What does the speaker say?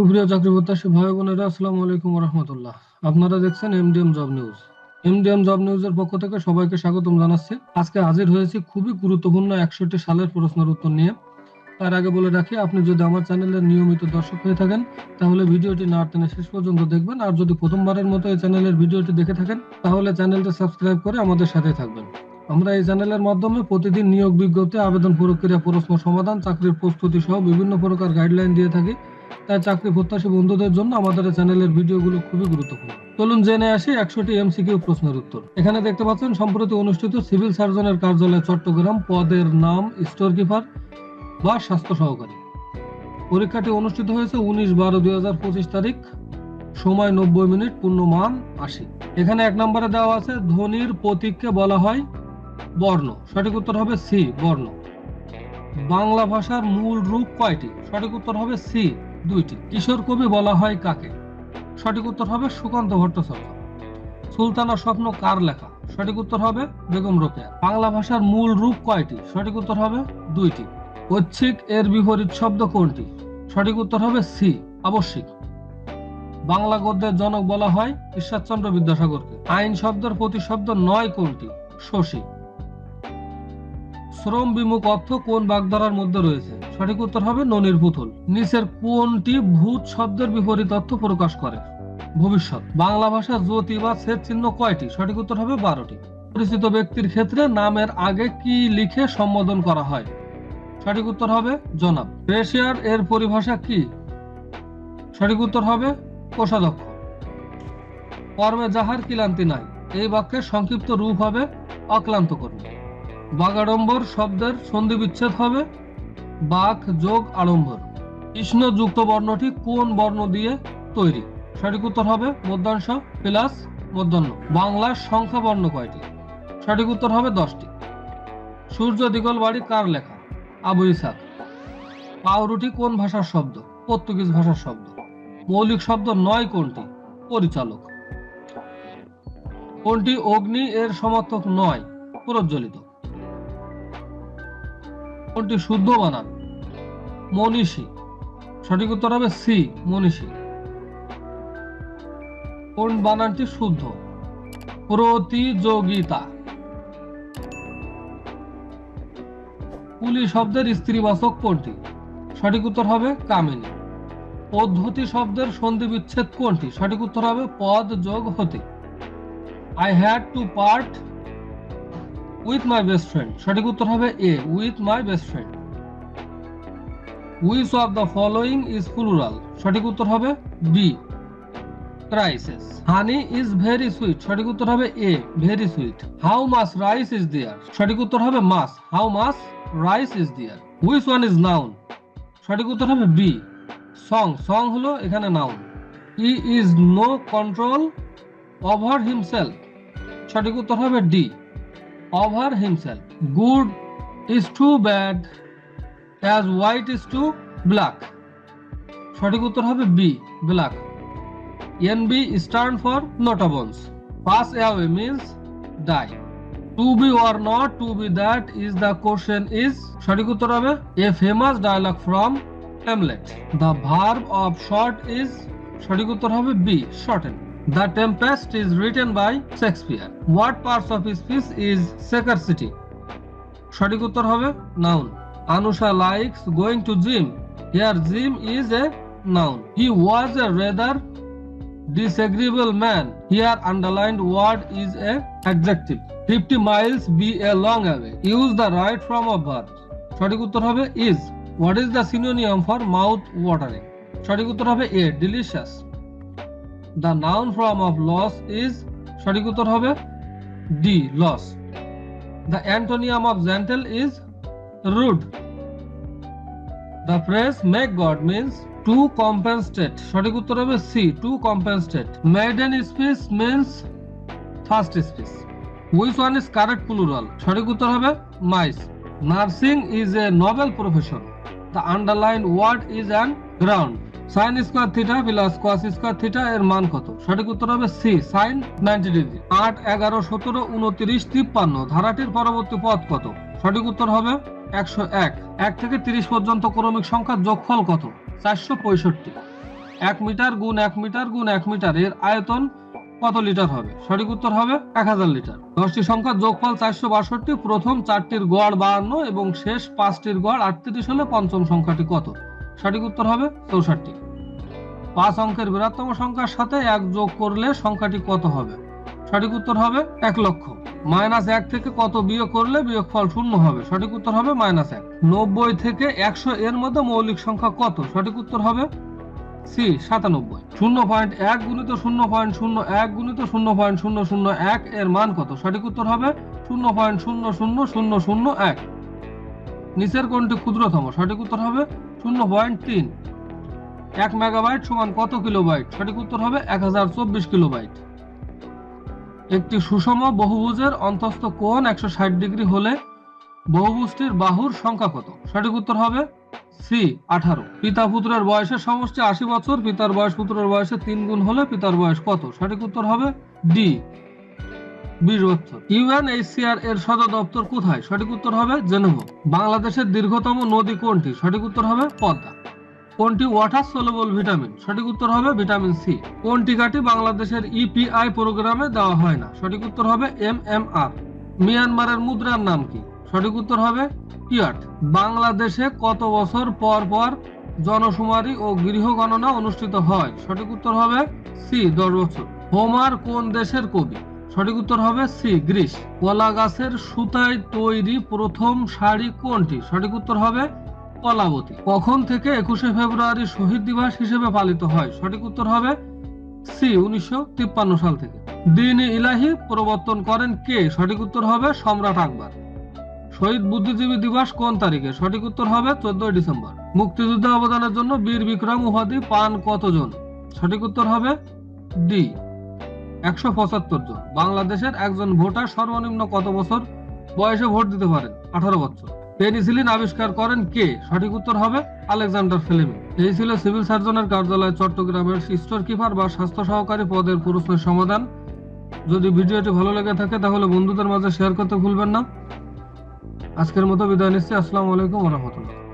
সুপ্রিয় চাকরি প্রত্যাশী ভাই বোনেরা, আসসালামু আলাইকুম রহমতুল্লাহ। আপনারা দেখছেন MDM job news MDM job নিউজের পক্ষ থেকে সবাইকে স্বাগতম জানাচ্ছি। আজকে হাজির হয়েছি খুবই গুরুত্বপূর্ণ একষট্টি সালের প্রশ্নের উত্তর নিয়ে। তার আগে বলে রাখি, আপনি যদি আমার চ্যানেলের নিয়মিত দর্শক হয়ে থাকেন, তাহলে ভিডিওটি না টেনে শেষ পর্যন্ত দেখবেন। আর যদি প্রথমবারের মতো এই চ্যানেলের ভিডিওটি দেখে থাকেন, তাহলে চ্যানেলটি সাবস্ক্রাইব করে আমাদের সাথে থাকবেন। আমরা এই চ্যানেলের মাধ্যমে প্রতিদিন নিয়োগ বিজ্ঞপ্তি, আবেদন প্রক্রিয়া, প্রশ্ন সমাধান, চাকরির প্রস্তুতি সহ বিভিন্ন প্রকার গাইডলাইন দিয়ে থাকি। তাই চাকরি প্রত্যাশী বন্ধুদের জন্য আমাদের চ্যানেলের ভিডিওগুলো খুবই গুরুত্বপূর্ণ। চলুন জেনে আসি একশোটি এমসিকিউ প্রশ্নের উত্তর। এখানে দেখতে পাচ্ছেন, সম্প্রতি অনুষ্ঠিত সিভিল সার্জনের কার্যালয় চট্টগ্রাম পদের নাম স্টোর কিপার বা স্বাস্থ্য সহকারী। পরীক্ষাটি অনুষ্ঠিত হয়েছে উনিশ বারো দুই তারিখ, সময় নব্বই মিনিট পূর্ণ মান আশি। এখানে এক নম্বরে দেওয়া আছে ধ্বনির প্রতীককে বলা হয় বর্ণ। সঠিক উত্তর হবে সি, বর্ণ। বাংলা ভাষার মূল রূপ কয়টি? সঠিক উত্তর হবে সি দুইটি। কিশোর কবি বলা হয় কাকে? সঠিক উত্তর হবে সুকান্ত ভট্টাচার্য। সুলতানা স্বপ্ন কার লেখা? সঠিক উত্তর হবে বেগম রোকেয়া। বাংলা ভাষার মূল রূপ কয়টি? সঠিক উত্তর হবে দুইটি। ঐচ্ছিক এর বিপরীত শব্দ কোনটি? সঠিক উত্তর হবে সি, আবশ্যিক। বাংলা গদ্যের জনক বলা হয় ঈশ্বরচন্দ্র বিদ্যাসাগরকে। আইন শব্দের প্রতিশব্দ নয় কোনটি? শশী। শ্রম বিমুখ অর্থ কোন বাগধারার মধ্যে রয়েছে? সঠিক উত্তর হবে ননির পুতুল নিচের কোনটি ভূত শব্দের বিপরীত অর্থ প্রকাশ করে? ভবিষ্যৎ। বাংলা ভাষা জ্যোতি বা ছেদ চিহ্ন কয়টি? সঠিক উত্তর হবে বারোটি। পরিচিত ব্যক্তির ক্ষেত্রে নামের আগে কি লিখে সম্বোধন করা হয়? সঠিক উত্তর হবে জনাব। রেশিয়ার এর পরিভাষা কি? সঠিক উত্তর হবে কোষাধ্যক্ষ। কর্মে যাহার কিলান্তি নাই, এই বাক্যের সংক্ষিপ্ত রূপ হবে অক্লান্ত কর্মী বাগাড়ম্বর শব্দের সন্ধি বিচ্ছেদ হবে বাক, যোগ, আড়ম্বর। কৃষ্ণ যুক্ত বর্ণটি কোন বর্ণ দিয়ে তৈরি? সঠিক উত্তর হবে মধ্যাংশ প্লাস মধ্যাহ্ন। বাংলার সংখ্যা বর্ণ কয়টি? সঠিক উত্তর হবে দশটি। সূর্য দিগল বাড়ি কার লেখা? আবু ইসাক। পাউরুটি কোন ভাষার শব্দ? পর্তুগিজ ভাষার শব্দ। মৌলিক শব্দ নয় কোনটি? পরিচালক। কোনটি অগ্নি এর সমর্থক নয়? প্রজ্বলিত। কোনটি শুদ্ধ বানান? মনীষী। সঠিক উত্তর হবে সি, মনীষী। কোন বানানটি শুদ্ধ? প্রতিযোগিতা। কুলি শব্দের স্ত্রীবাচক কোনটি? সঠিক উত্তর হবে কামিনী। পদ্ধতি শব্দের সন্ধি বিচ্ছেদ কোনটি? সঠিক উত্তর হবে পদ যোগ হতে। I had to part with my best friend সঠিক উত্তর হবে A with my best friend which of the following is plural. সঠিক উত্তর হবে B rices honey is very sweet. সঠিক উত্তর হবে A, very sweet. How much rice is there? সঠিক উত্তর হবে much. How much rice is there? Which one is noun. সঠিক উত্তর হবে বি, সং। সং হলো এখানে noun. E is no control over himself. সঠিক উত্তর হবে D, over himself. Good is to bad. As white is to black সঠিক উত্তর হবে B black N B stand for nota bene pass away means die to be or not to be that is the question is সঠিক উত্তর হবে A famous dialogue from Hamlet the verb of short is সঠিক উত্তর হবে B shorten the Tempest is written by Shakespeare what parts of speech is shaker সিটি সঠিক উত্তর হবে noun Anusha likes going to gym. Here gym is a noun. He was a rather disagreeable man here underlined word is a adjective 50 miles be a long away use the right form of verb সঠিক উত্তর হবে is what is the synonym for mouth watering সঠিক উত্তর হবে a delicious the noun form of loss is সঠিক উত্তর হবে d loss the antonyms of gentle is rude the phrase make god means to compensate সঠিক উত্তর হবে C to compensate maiden speech means first speech which one is correct plural সঠিক উত্তর হবে mice nursing is a noble profession the underline word is an ground sine square theta plus cos square theta এর মান কত? সঠিক উত্তর হবে C sine ninety degree আট, এগারো, সতেরো, উনত্রিশ, তিপ্পান্ন। ধারাটির পরবর্তী পথ কত? সঠিক উত্তর হবে একশো এক। এক থেকে তিরিশ পর্যন্ত ক্রমিক সংখ্যার যোগফল কত? চারশো পঁয়ষট্টি। এক মিটার গুণ এক মিটার গুণ এক মিটার এর আয়তন কত লিটার হবে? সঠিক উত্তর হবে এক হাজার লিটার। দশটি সংখ্যার যোগফল চারশো বাষট্টি। প্রথম চারটির গড় বাহান্ন এবং শেষ পাঁচটির গড় আটত্রিশ হলে পঞ্চম সংখ্যাটি কত? সঠিক উত্তর হবে চৌষট্টি। পাঁচ অঙ্কের বৃহত্তম সংখ্যার সাথে এক যোগ করলে সংখ্যাটি কত হবে? সঠিক উত্তর হবে এক লক্ষ। মাইনাস এক থেকে কত বিয়োগ করলে বিয়োগফল শূন্য হবে? সঠিক উত্তর হবে মাইনাস এক। নব্বই থেকে একশো এর মধ্যে মৌলিক সংখ্যা কত? সঠিক উত্তর হবে সি, সাতানব্বই। শূন্য পয়েন্ট এক গুণিত শূন্য পয়েন্ট শূন্য এক গুণিত শূন্য পয়েন্ট শূন্য শূন্য এক এর মান কত? সঠিক উত্তর হবে শূন্য পয়েন্ট শূন্য শূন্য শূন্য শূন্য এক। নিচের কোনটি ক্ষুদ্রতম, সঠিক উত্তর হবে শূন্য পয়েন্ট তিন। এক মেগাবাইট সমান কত কিলোবাইট? সঠিক উত্তর হবে এক হাজার চব্বিশ কিলোবাইট। একটি সুষম বহুভুজের অন্তস্থ কোণ একশো ষাট ডিগ্রি হলে বহুভুজটির বাহুর সংখ্যা কত? সঠিক উত্তর হবে সি, আঠারো। পিতা পুত্রের বয়সের সমষ্টি আশি বছর, পিতার বয়স পুত্রের বয়সে তিন গুণ হলে পিতার বয়স কত? সঠিক উত্তর হবে ডি, বিশ বছর। ইউএনএইচসিআর এর সদর দপ্তর কোথায়? সঠিক উত্তর হবে জেনেভা। বাংলাদেশের দীর্ঘতম নদী কোনটি? সঠিক উত্তর হবে পদ্মা। কোনটি ওয়াটার সলুবল ভিটামিন সঠিক উত্তর হবে ভিটামিন সি কোন টিকাটি বাংলাদেশের ইপিআই প্রোগ্রামে দেওয়া হয় না? সঠিক উত্তর হবে এম এম আর মিয়ানমারের মুদ্রার নাম কি? সঠিক উত্তর হবে কিয়াট বাংলাদেশে কত বছর পর পর জনশুমারি ও গৃহ গণনা অনুষ্ঠিত হয়? সঠিক উত্তর হবে সি দশ বছর। হোমার কোন দেশের কবি? সঠিক উত্তর হবে সি গ্রিস। কলা গাছের সুতায় তৈরি প্রথম শাড়ি কোনটি? সঠিক উত্তর হবে কলাবতী। কখন থেকে একুশে ফেব্রুয়ারি শহীদ দিবস হিসেবে পালিত হয়? সঠিক উত্তর হবে সি, উনিশশো তিপ্পান্ন সাল থেকে। দিন ইলাহি প্রবর্তন করেন কে? সঠিক উত্তর হবে সম্রাট আকবর। শহীদ বুদ্ধিজীবী দিবস কোন তারিখে? সঠিক উত্তর হবে চোদ্দই ডিসেম্বর। মুক্তিযুদ্ধে অবদানের জন্য বীর বিক্রম উপাধি পান কতজন? সঠিক উত্তর হবে ডি, একশো পঁচাত্তর জন। বাংলাদেশের একজন ভোটার সর্বনিম্ন কত বছর? বয়সে ভোট দিতে পারেন, আঠারো বছর। পেনিসিলিন আবিষ্কার করেন কে? সঠিক উত্তর হবে আলেকজান্ডার ফ্লেমিং। এই ছিল সিভিল সার্জনের কার্যালয়, চট্টগ্রামের স্টোর কিপার বা স্বাস্থ্য সহকারী পদের পুরস্কার সমাধান। যদি ভিডিওটি ভালো লেগে থাকে, তাহলে বন্ধুদের মাঝে শেয়ার করতে ভুলবেন না। আজকের মতো বিদায় নিচ্ছি। আসসালামু আলাইকুম রহমতুল্লাহ।